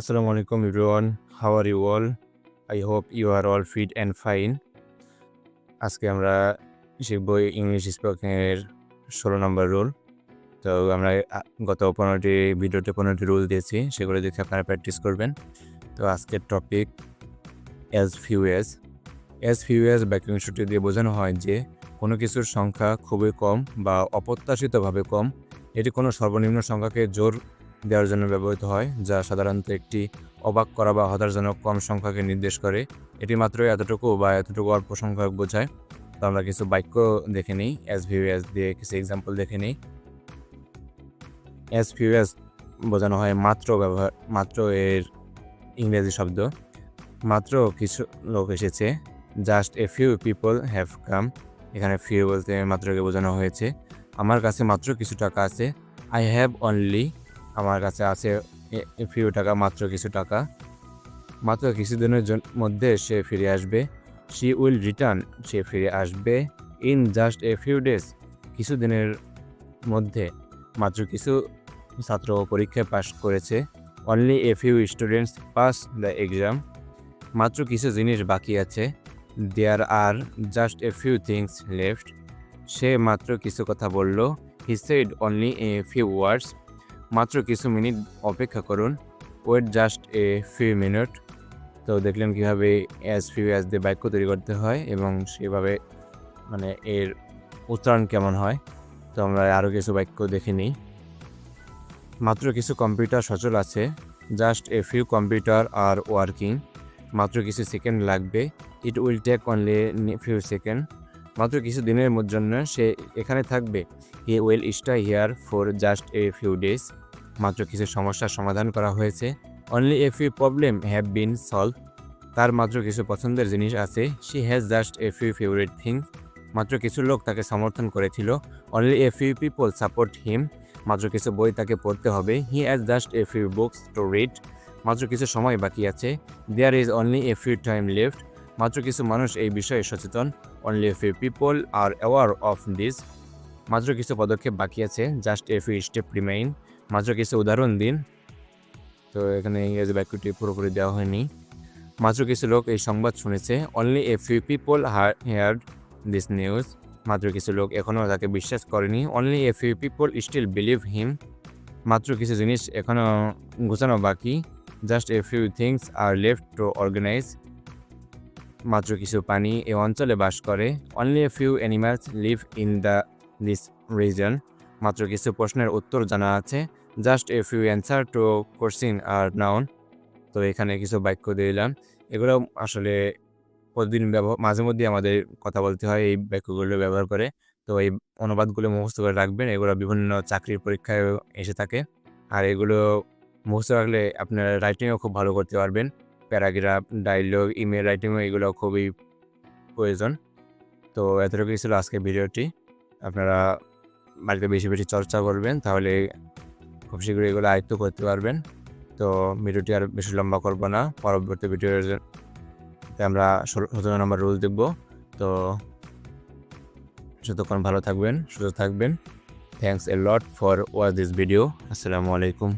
Assalamu alaikum everyone. How are you all? I hope you are all fit and fine. আজকে আমরা শিখব English স্পিকিংয়ের ষোলো নম্বর rule তো আমরা গত পনেরোটি, ভিডিওতে পনেরোটি রুল দিয়েছি, সেগুলো দেখে আপনারা প্র্যাকটিস করবেন তো আজকের topic as few as as few বাক্যাংশটি দিয়ে বোঝানো হয় যে, কোনো কিছুর সংখ্যা খুবই কম বা অপ্রত্যাশিতভাবে কম এটি কোনো সর্বনিম্ন সংখ্যাকে জোর দেওয়ার জন্য ব্যবহৃত হয়, যা সাধারণত একটি অবাক করা বা হতাশজনক কম সংখ্যাকে নির্দেশ করে। এটি মাত্র এতটুকু বা এতটুকু অল্প সংখ্যক বোঝায়। তো আমরা কিছু বাক্য দেখে নিই অ্যাজ ভিউ এস দিয়ে কিছু এক্সাম্পল দেখে নিই। অ্যাজ ভিউ এস বোঝানো হয় মাত্র ব্যবহার, মাত্র এর ইংরেজি শব্দ। মাত্র কিছু লোক এসেছে just a few people have come এখানে ফিউ বলতে মাত্রকে বোঝানো হয়েছে। আমার কাছে মাত্র কিছু টাকা আছে আই হ্যাভ অনলি আমার কাছে আছে ফিউ টাকা, মাত্র কিছু টাকা। মাত্র কিছুদিনের মধ্যে সে ফিরে আসবে। শি উইল রিটার্ন সে ফিরে আসবে in just a few days কিছুদিনের মধ্যে। মাত্র কিছু ছাত্র পরীক্ষায় পাশ করেছে। Only a few students pass the exam মাত্র কিছু জিনিস বাকি আছে। There are just a few things left সে মাত্র কিছু কথা বলল। He said only a few words মাত্র কিছু মিনিট অপেক্ষা করুন। Wait just a few minute তো দেখলেন কীভাবে অ্যাজ ফিউ অ্যাজ দিয়ে বাক্য তৈরি করতে হয় এবং সেভাবে মানে এর উচ্চারণ কেমন হয়। তো আমরা আরও কিছু বাক্য দেখে নিই। মাত্র কিছু কম্পিউটার সচল আছে। Just a few computer are working মাত্র কিছু সেকেন্ড লাগবে। It will take only few second মাত্র কিছু দিনের জন্য সে এখানে থাকবে। He will stay here for just a few days. মাত্র কিছু সমস্যার সমাধান করা হয়েছে। Only a few problem have been solve. তার মাত্র কিছু পছন্দের জিনিস আছে। She has just a few favourite thing. মাত্র কিছু লোক তাকে সমর্থন করেছিল। Only a few people support him. মাত্র কিছু বই তাকে পড়তে হবে। He has just a few books to read. মাত্র কিছু সময় বাকি আছে। There is only a few time left. মাত্র কিছু মানুষ এই বিষয়ে সচেতন। Only a few people are aware of this মাত্র কিছু পদক্ষেপ বাকি আছে। Just a few step remain মাত্র কিছু উদাহরণ দিন। তো এখানে ইংরেজি বাক্যটি পুরোপুরি দেওয়া হয়নি। মাত্র কিছু লোক এই সংবাদ শুনেছে। Only a few people heard this news মাত্র কিছু লোক এখনও তাকে বিশ্বাস করেনি। Only a few people still believe him মাত্র কিছু জিনিস এখনও গোছানো বাকি। Just a few things are left to organise মাত্র কিছু পানি এ অঞ্চলে বাস করে। Only a few animals live in the this region মাত্র কিছু প্রশ্নের উত্তর জানা আছে। Just a few answer to question are known তো এখানে কিছু বাক্য দিলাম। এগুলো আসলে প্রতিদিন ব্যবহার মাঝে মধ্যে আমাদের কথা বলতে হয় এই বাক্যগুলো ব্যবহার করে। তো এই অনুবাদগুলো মুখস্থ করে রাখবেন। এগুলো বিভিন্ন চাকরির পরীক্ষায় এসে থাকে। আর এগুলো মুখস্থ রাখলে আপনার রাইটিংও খুব ভালো করতে পারবেন। প্যারাগ্রাফ, ডায়লগ ইমেল রাইটিংও এগুলো খুবই প্রয়োজন। তো এতটুকুই ছিল আজকের ভিডিওটি। আপনারা বাড়িতে বেশি বেশি চর্চা করবেন, তাহলে খুব শীঘ্রই এগুলো আয়ত্ত করতে পারবেন। তো ভিডিওটি আর বেশি লম্বা করব না, পরবর্তী ভিডিওর আমরা সতেরো নম্বর রুল দেখব। তো যতক্ষণ ভালো থাকবেন, সুস্থ থাকবেন। Thanks a lot for watch this video আসসালামু আলাইকুম।